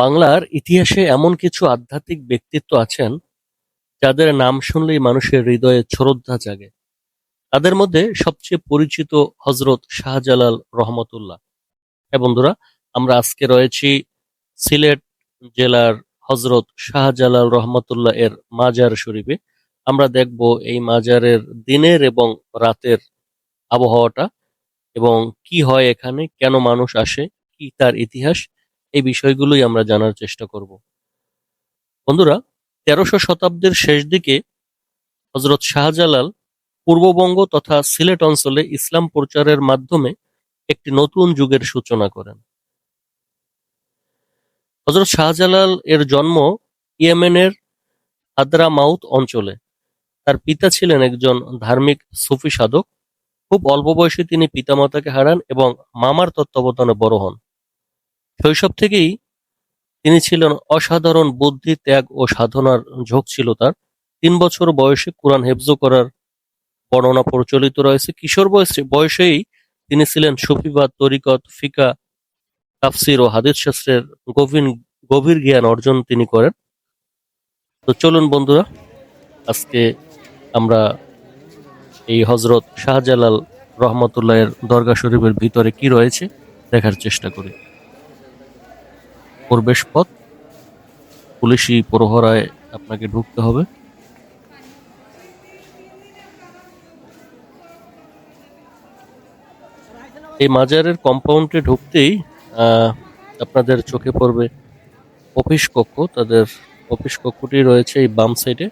বাংলার ইতিহাসে এমন কিছু আধ্যাত্মিক ব্যক্তিত্ব আছেন, যাদের নাম শুনলেই মানুষের হৃদয়ে শ্রদ্ধা জাগে। তাদের মধ্যে সবচেয়ে পরিচিত হজরত শাহজালাল রহমতুল্লাহ। হ্যাঁ বন্ধুরা, আমরা আজকে রয়েছি সিলেট জেলার হজরত শাহজালাল রহমতুল্লাহ এর মাজার শরীফে। আমরা দেখব এই মাজারের দিনের এবং রাতের আবহাওয়াটা এবং কি হয় এখানে, কেন মানুষ আসে, কি তার ইতিহাস এই বিষয়গুলোই আমরা জানার চেষ্টা করব। বন্ধুরা, তেরোশো শতাব্দীর শেষ দিকে হজরত শাহজালাল পূর্ববঙ্গ তথা সিলেট অঞ্চলে ইসলাম প্রচারের মাধ্যমে একটি নতুন যুগের সূচনা করেন। হজরত শাহজালাল এর জন্ম ইয়েমেনের আদ্রা হাদরামাউত অঞ্চলে। তার পিতা ছিলেন একজন ধার্মিক সুফি সাধক। খুব অল্প বয়সে তিনি পিতামাতাকে হারান এবং মামার তত্ত্বাবধানে বড় হন। শৈশব থেকেই তিনি ছিলেন অসাধারণ বুদ্ধি, ত্যাগ ও সাধনার ঝোঁক ছিল তার। তিন বছর বয়সে কোরআন হেফজ করার বর্ণনা প্রচলিত রয়েছে। কিশোর বয়সে, বয়সেই তিনি ছিলেন সুফিবাদ, তরিকত, ফিকা, তাফসির ও হাদিস শাস্ত্রের গভীর গভীর জ্ঞান অর্জন তিনি করেন। তো চলুন বন্ধুরা, আজকে আমরা এই হজরত শাহজালাল রহমতুল্লাহের দরগা শরীফের ভিতরে কি রয়েছে দেখার চেষ্টা করি। প্রবেশ পথ। পুলিশি প্রহরায় আপনাকে ঢুকতে হবে। এই মাজারের কম্পাউন্ডে ঢুকতেই আপনাদের চোখে পড়বে অফিস কক্ষ। তাদের অফিস কক্ষটি রয়েছে এই বাম সাইডে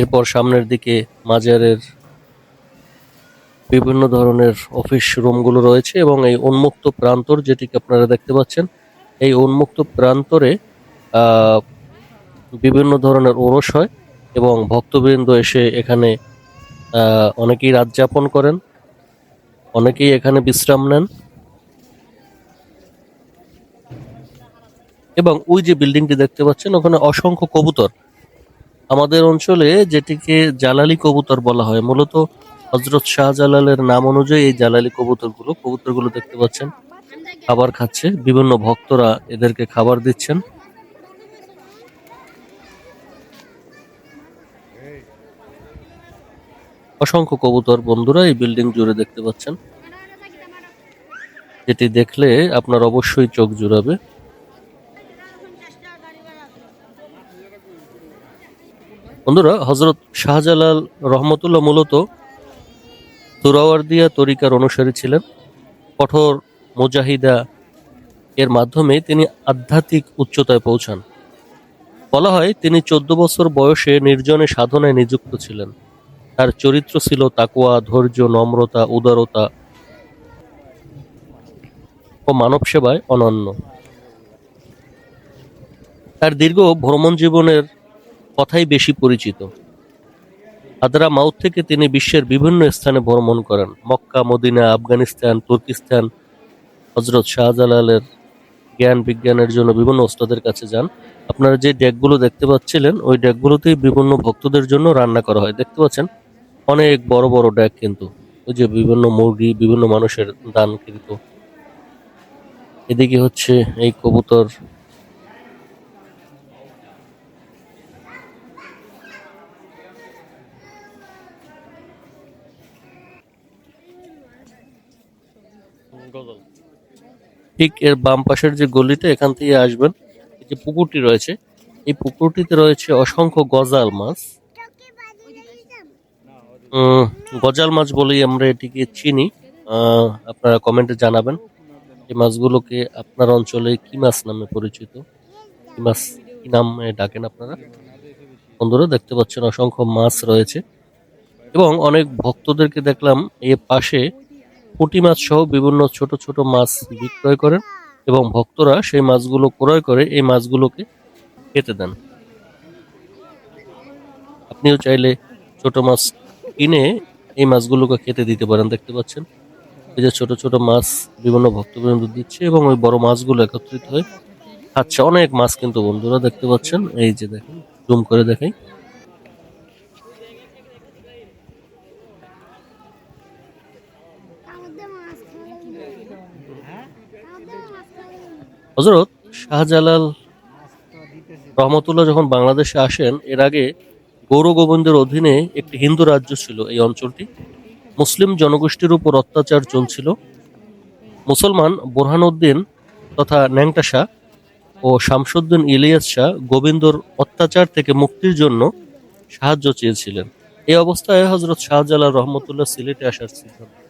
এরপর সামনের দিকে মাজারের বিভিন্ন ধরনের অফিস রুমগুলো রয়েছে এবং এই উন্মুক্ত প্রান্তর যেটিকে আপনারা দেখতে পাচ্ছেন, এই উন্মুক্ত প্রান্তরে বিভিন্ন ধরনের ওরস হয় এবং ভক্তবৃন্দ এসে এখানে অনেকেই রাত যাপন করেন, অনেকেই এখানে বিশ্রাম নেন। এবং ওই যে বিল্ডিংটি দেখতে পাচ্ছেন, ওখানে অসংখ্য কবুতর। আমাদের অঞ্চলে যেটিকে জালালি কবুতর বলা হয়, মূলত হজরত শাহজালালের নাম অনুযায়ী এই জালালি কবুতরগুলো কবুতরগুলো দেখতে পাচ্ছেন। খাবার খাচ্ছে, বিভিন্ন ভক্তরা এদেরকে খাবার দিচ্ছেন। অসংখ্য কবুতর বন্ধুরা এই বিল্ডিং জুড়ে দেখতে পাচ্ছেন। যেটি দেখলে আপনার অবশ্যই চোখ জুড়াবে। বন্ধুরা হজরত শাহজালাল রহমতুল্লাহ মূলত তুরাওয়ারদিয়া তরিকার অনুসারী ছিলেন। কঠোর মুজাহিদা এর মাধ্যমে তিনি আধ্যাত্মিক উচ্চতায় পৌঁছান। বলা হয়, তিনি চোদ্দ বছর বয়সে নির্জনে সাধনায় নিযুক্ত ছিলেন। তার চরিত্র ছিল তাকুয়া ধৈর্য, নম্রতা, উদারতা ও মানব সেবায় অনন্য। তার দীর্ঘ ভ্রমণ জীবনের কথাই বেশি পরিচিত। আদরা মাউথ থেকে তিনি বিশ্বের বিভিন্ন স্থানে ভ্রমণ করেন। মক্কা, মদিনা, আফগানিস্তান, তুর্কিস্তান হজরত শাহজালালের জ্ঞান বিজ্ঞানের জন্য বিভিন্ন ওস্তাদের কাছে যান। আপনারা যে ডেকগুলো দেখতে পাচ্ছিলেন, ওই ডেকগুলোতেই বিভিন্ন ভক্তদের জন্য রান্না করা হয়। দেখতে পাচ্ছেন, অনেক বড় বড় ডেক কিন্তু। ওই যে বিভিন্ন মুরগি, বিভিন্ন মানুষের দান কিন্তু এদিকে হচ্ছে এই কবুতর ঠিক এর বাম পাশের যে গলিতে এখান থেকে আসবেন যে পুকুরটি রয়েছে, এই পুকুরটিতে রয়েছে অসংখ্য গজাল মাছ। গজাল মাছ বলেই আমরা এটিকে চিনি। আপনারা কমেন্টে জানাবেন এই মাছগুলোকে আপনার অঞ্চলে কি মাছ নামে পরিচিত? কি মাছ, কি নামে ডাকেন আপনারা? বন্ধুরা, দেখতে পাচ্ছেন অসংখ্য মাছ রয়েছে। এবং অনেক ভক্তদেরকে দেখলাম এর পাশে পুঁটি মাছ সহ বিভিন্ন ছোট ছোট মাছ বিক্রয় করেন এবং ভক্তরা সেই মাছগুলো ক্রয় করে এই মাছগুলোকে খেতে দেন। আপনিও চাইলে ছোট মাছ কিনে এই মাছগুলোকে খেতে দিতে পারেন, দেখতে পাচ্ছেন? এই যে ছোট ছোট মাছ বিভিন্ন ভক্তবৃন্দ দিচ্ছে এবং ওই বড় মাছগুলো একত্রিত হয়ে খাচ্ছে। অনেক মাছ কিন্তু বন্ধুরা দেখতে পাচ্ছেন, এই যে দেখেন, জুম করে দেখাই। হজরত শাহজালাল রহমতুল্লাহ যখন বাংলাদেশে আসেন, এর আগে গৌর গোবিন্দের অধীনে একটি হিন্দু রাজ্য ছিল এই অঞ্চলটি। মুসলিম জনগোষ্ঠীর উপর অত্যাচার চলছিল। মুসলমান বোরহানউদ্দিন তথা ন্যাংটা শাহ ও শামসুদ্দিন ইলিয়াস শাহ গোবিন্দর অত্যাচার থেকে মুক্তির জন্য সাহায্য চেয়েছিলেন। এই অবস্থায় হজরত শাহজালাল রহমতুল্লাহ সিলেটে আসার সিদ্ধান্ত।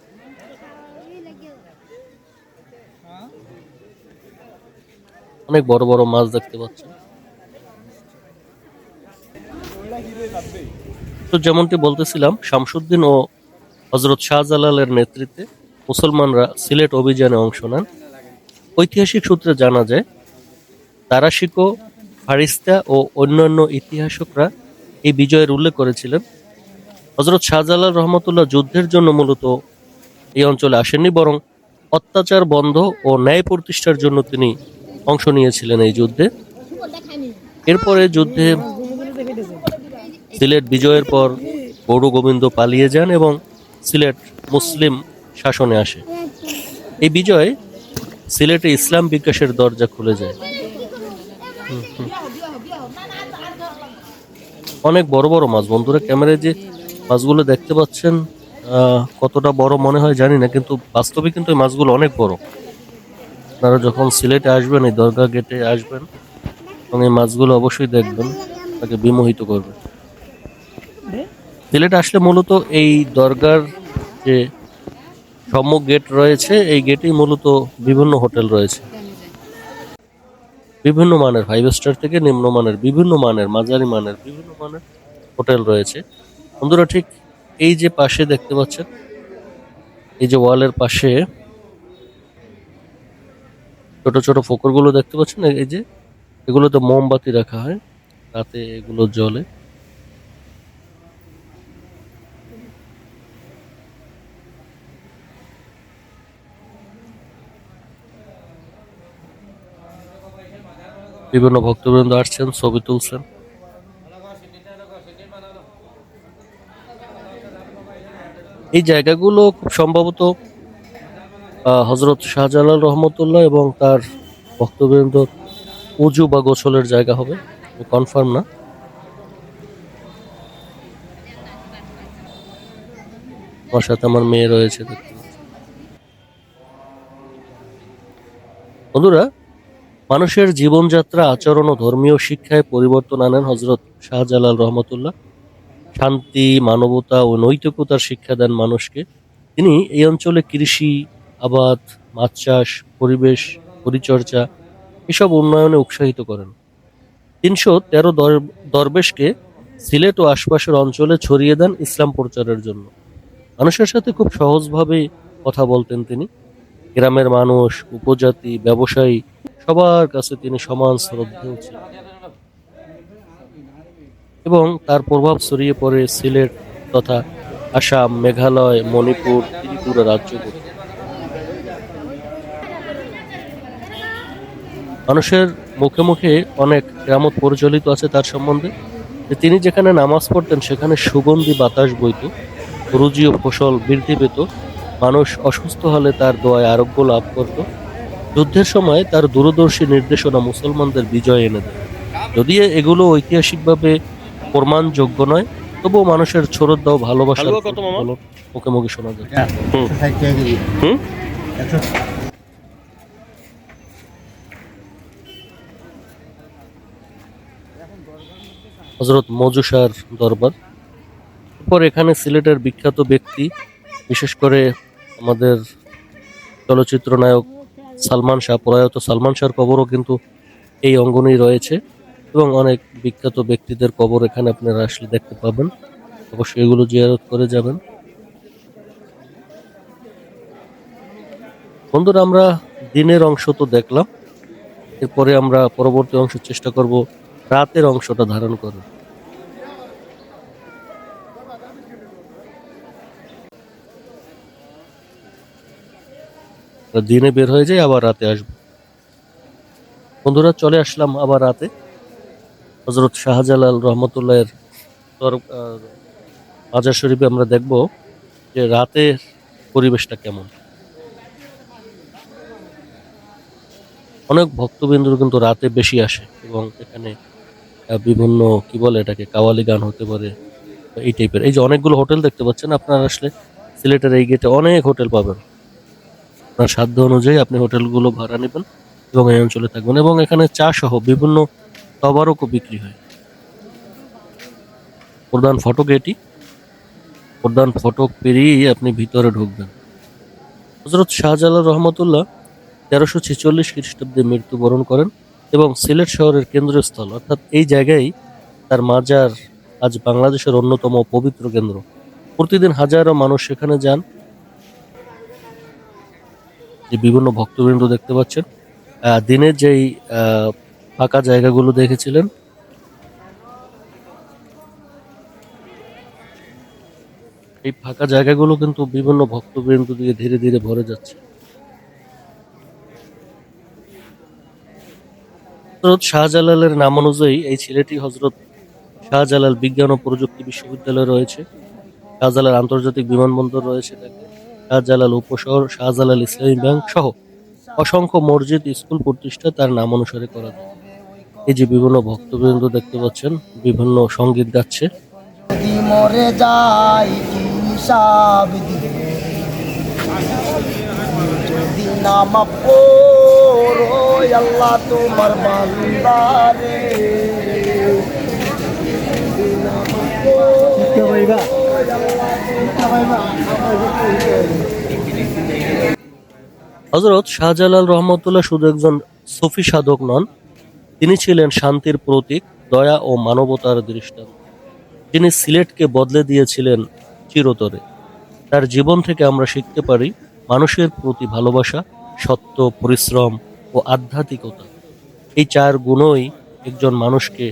অনেক বড় বড় মাছ দেখতে পাচ্ছেন তো যেমনটি বলতেছিলাম, শামসুদ্দিন ও হজরত শাহজালালের নেতৃত্বে মুসলমানরা সিলেট অভিযানে অংশ নেন। ঐতিহাসিক সূত্রে জানা যায়, তারাশিকো ফারিস্তা ও অন্যান্য ইতিহাসকরা এই বিজয়ের উল্লেখ করেছিলেন। হজরত শাহজালাল রহমতুল্লাহ যুদ্ধের জন্য মূলত এই অঞ্চলে আসেননি, বরং অত্যাচার বন্ধ ও ন্যায় প্রতিষ্ঠার জন্য তিনি অংশ নিয়েছিলেন এই যুদ্ধে। এরপরে যুদ্ধে সিলেট বিজয়ের পর গৌর গোবিন্দ পালিয়ে যান এবং সিলেট মুসলিম শাসনে আসে। এই বিজয় সিলেটে ইসলাম বিকাশের দরজা খুলে যায়। অনেক বড় বড় মাছ। বন্ধুরা, ক্যামেরায় যে মাছগুলো দেখতে পাচ্ছেন কতটা বড় মনে হয় জানি না, কিন্তু বাস্তবে কিন্তু এই মাছগুলো অনেক বড়। আপনারা যখন সিলেটে আসবেন, এই দরগা গেটে আসবেন, এবং এই মাছগুলো অবশ্যই দেখবেন, তাকে বিমোহিত করবে সিলেট আসলে মূলত এই দরগার যে সম্মুখ গেট রয়েছে, এই গেটেই মূলত বিভিন্ন হোটেল রয়েছে। বিভিন্ন মানের ফাইভ স্টার থেকে নিম্ন মানের, বিভিন্ন মানের, মাঝারি মানের, বিভিন্ন মানের হোটেল রয়েছে। বন্ধুরা, ঠিক এই যে পাশে দেখতে পাচ্ছেন, এই যে ওয়ালের পাশে ছোট ছোট ফকরগুলো দেখতে পাচ্ছেন? এই যে, এগুলোতে মোমবাতি রাখা হয়। রাতে এগুলো জ্বলে। বিভিন্ন ভক্তবৃন্দ আসছেন, ছবি তুলছেন। এই জায়গাগুলো খুব সম্ভবত হজরত শাহজালাল রহমতুল্লাহ এবং তার ভক্তবৃন্দ উজু বা গোসলের জায়গা হবে। কনফার্ম না। আমার সাথে আমার মেয়ে রয়েছে বন্ধুরা, মানুষের জীবনযাত্রা, আচরণ ও ধর্মীয় শিক্ষায় পরিবর্তন আনেন হজরত শাহজালাল রহমতুল্লাহ। শান্তি, মানবতা ও নৈতিকতার শিক্ষা দেন মানুষকে। তিনি এই অঞ্চলে কৃষি আবাদ মাছ চাষ পরিবেশ, পরিচর্যা এসব উন্নয়নে উৎসাহিত করেন। তিনশো তেরো দরবেশকে সিলেট ও আশপাশের অঞ্চলে ছড়িয়ে দেন ইসলাম প্রচারের জন্য। মানুষের সাথে খুব সহজভাবে কথা বলতেন তিনি। গ্রামের মানুষ, উপজাতি, ব্যবসায়ী, সবার কাছে তিনি সমান শ্রদ্ধেয় ছিলেন। এবং তার প্রভাব ছড়িয়ে পড়ে সিলেট তথা আসাম, মেঘালয়, মণিপুর, ত্রিপুরা রাজ্যগুলো মানুষের মুখে মুখে অনেক গ্রামত প্রচলিত আছে তার সম্বন্ধে যে তিনি যেখানে নামাজ পড়তেন সেখানে সুগন্ধি বাতাস বইত রুজি ও ফসল বৃদ্ধি পেত মানুষ অসুস্থ হলে তার দোয়ায় আরোগ্য লাভ করত যুদ্ধের সময় তার দূরদর্শী নির্দেশনা মুসলমানদের বিজয় এনে দেয় যদিও এগুলো ঐতিহাসিকভাবে প্রমাণযোগ্য নয় তবুও মানুষের ছোড়দ দাও? প্রতিফলন মুখে মুখে শোনা যায় হুম। কেজি হুম? হজরত মজুসার দরবার। এরপর এখানে সিলেটের বিখ্যাত ব্যক্তি, বিশেষ করে আমাদের চলচ্চিত্র নায়ক সালমান শাহ, প্রয়াত সালমান শাহর কবরও কিন্তু এই অঙ্গনেই রয়েছে এবং অনেক বিখ্যাত ব্যক্তিদের কবর এখানে আপনারা আসলে দেখতে পাবেন। অবশ্যই এগুলো জিয়ারত করে যাবেন। বন্ধুরা, আমরা দিনের অংশ তো দেখলাম। এরপরে আমরা পরবর্তী অংশ চেষ্টা করব রাতের অংশটা ধারণ করে। দিনে বের হয়ে যাই, আবার রাতে আসব। বন্ধুরা, চলে আসলাম আবার রাতে। হজরত শাহজালাল রহমতুল্লাহের মাজার শরীফে আমরা দেখব যে রাতের পরিবেশটা কেমন। অনেক ভক্তবিন্দু কিন্তু রাতে বেশি আসে এবং এখানে বিভিন্ন, কি বলে এটাকে, কাওয়ালি গান হতে পারে এই টাইপের এই যে অনেকগুলো হোটেল দেখতে পাচ্ছেন আপনারা আসলে, সিলেটের এই গেটে অনেক হোটেল পাবেন। আপনার সাধ্য অনুযায়ী আপনি হোটেলগুলো ভাড়া নেবেন এবং এই অঞ্চলে থাকবেন এবং এখানে চা সহ বিভিন্ন তবারকও বিক্রি হয়। প্রধান ফটক এটি। প্রধান ফটক পেরিয়েই আপনি ভিতরে ঢুকবেন। হজরত শাহজালাল রহমতুল্লাহ তেরোশো ছেচল্লিশ খ্রিস্টাব্দে মৃত্যুবরণ করেন। এবং সিলেট শহরের কেন্দ্রস্থল, অর্থাৎ এই জায়গায় তার মাজার আজ বাংলাদেশের অন্যতম পবিত্র কেন্দ্র। প্রতিদিন হাজারো মানুষ সেখানে যান। যে বিভিন্ন ভক্তবৃন্দ দেখতে পাচ্ছেন দিনের যেই ফাঁকা জায়গাগুলো দেখেছিলেন, এই ফাঁকা জায়গাগুলো কিন্তু বিভিন্ন ভক্তবৃন্দ দিয়ে ধীরে ধীরে ভরে যাচ্ছে। হজরত শাহজালালের নাম অনুযায়ী এই ছেলেটি হজরত শাহজালাল বিজ্ঞান ও প্রযুক্তি বিশ্ববিদ্যালয় রয়েছে। শাহজালাল আন্তর্জাতিক বিমানবন্দর রয়েছে এটাকে শাহজালাল উপশহর, শাহজালাল ইসলামী ব্যাংক সহ অসংখ্য মসজিদ, স্কুল প্রতিষ্ঠা তার নাম অনুসারে করা যায়। এই যে বিভিন্ন ভক্তবৃন্দ দেখতে পাচ্ছেন, বিভিন্ন সংগীত গাচ্ছে। আল্লাহ তোমার বান্দারে। হজরত শাহজালাল রহমতুল্লাহ শুধু একজন সুফি সাধক নন তিনি ছিলেন শান্তির প্রতীক দয়া ও মানবতার দৃষ্টান্ত। যিনি সিলেটকে বদলে দিয়েছিলেন চিরতরে। তার জীবন থেকে আমরা শিখতে পারি মানুষের প্রতি ভালোবাসা সত্য পরিশ্রম ও আধ্যাত্মিকতা এই চার গুণই একজন মানুষকে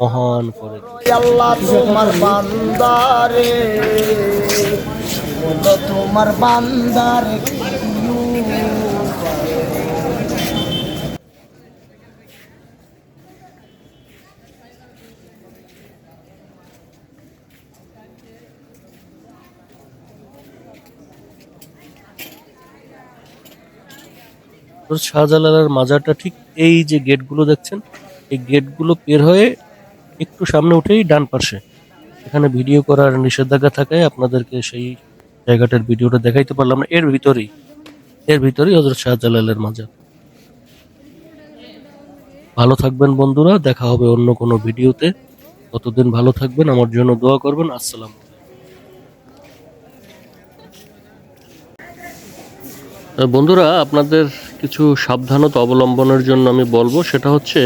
মহান করে। আল্লাহ তোমার বান্দারে তোমার বান্দারে কি তো শাহজালালের মাজারটা ঠিক এই যে গেটগুলো দেখছেন, এই গেটগুলো পের হয়ে একটু সামনে উঠেই ডান পাশে। এখানে ভিডিও করার নিষেধাজ্ঞা থাকায় আপনাদেরকে সেই জায়গাটার ভিডিওটা দেখাইতে পারলাম না। এর ভিতরেই এর ভিতরেই হজরত শাহজালালের মাজার। ভালো থাকবেন বন্ধুরা, দেখা হবে অন্য কোনো ভিডিওতে। ততদিন ভালো থাকবেন, আমার জন্য দোয়া করবেন। আসসালাম বন্ধুরা, আপনাদের কিছু সাবধানতা অবলম্বনের জন্য আমি বলব। সেটা হচ্ছে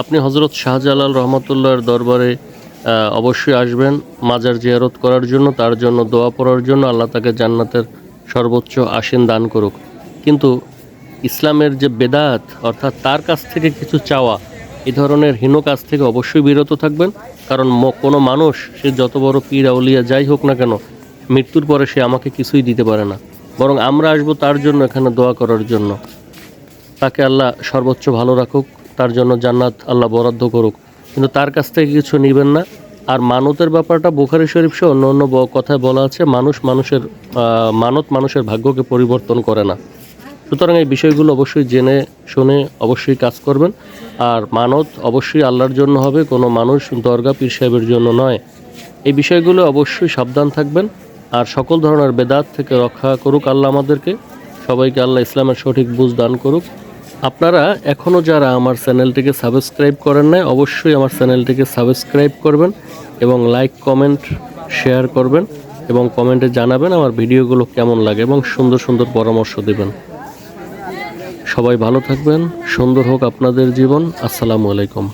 আপনি হজরত শাহজালাল রহমতুল্লাহর দরবারে অবশ্যই আসবেন মাজার জিয়ারত করার জন্য, তার জন্য দোয়া পড়ার জন্য, আল্লাহ তাকে জান্নাতের সর্বোচ্চ আসীন দান করুক। কিন্তু ইসলামের যে বেদাত, অর্থাৎ তার কাছ থেকে কিছু চাওয়া, এ ধরনের হীন কাজ থেকে অবশ্যই বিরত থাকবেন। কারণ কোনো মানুষ, সে যত বড় পীর, আউলিয়া যাই হোক না কেন, মৃত্যুর পরে সে আমাকে কিছুই দিতে পারে না। বরং আমরা আসব তার জন্য এখানে দোয়া করার জন্য। তাকে আল্লাহ সর্বোচ্চ ভালো রাখুক, তার জন্য জান্নাত আল্লাহ বরাদ্দ করুক। কিন্তু তার কাছ থেকে কিছু নেবেন না। আর মানতের ব্যাপারটা বুখারি শরীফ সহ অন্য অন্য কথায় বলা আছে, মানুষ মানুষের মানত মানুষের ভাগ্যকে পরিবর্তন করে না। সুতরাং এই বিষয়গুলো অবশ্যই জেনে, শুনে অবশ্যই কাজ করবেন। আর মানত অবশ্যই আল্লাহর জন্য হবে, কোনো মানুষ দরগা পীর সাহেবের জন্য নয়। এই বিষয়গুলো অবশ্যই সাবধান থাকবেন। আর সকল ধরনের বেদাত থেকে রক্ষা করুক আল্লাহ আমাদেরকে। সবাইকে আল্লাহ ইসলামের সঠিক বুঝ দান করুক। আপনারা এখনও যারা আমার চ্যানেলটিকে সাবস্ক্রাইব করেন নাই, অবশ্যই আমার চ্যানেলটিকে সাবস্ক্রাইব করবেন এবং লাইক, কমেন্ট, শেয়ার করবেন এবং কমেন্টে জানাবেন আমার ভিডিওগুলো কেমন লাগে এবং সুন্দর সুন্দর পরামর্শ দেবেন। সবাই ভালো থাকবেন, সুন্দর হোক আপনাদের জীবন। আসসালামু আলাইকুম।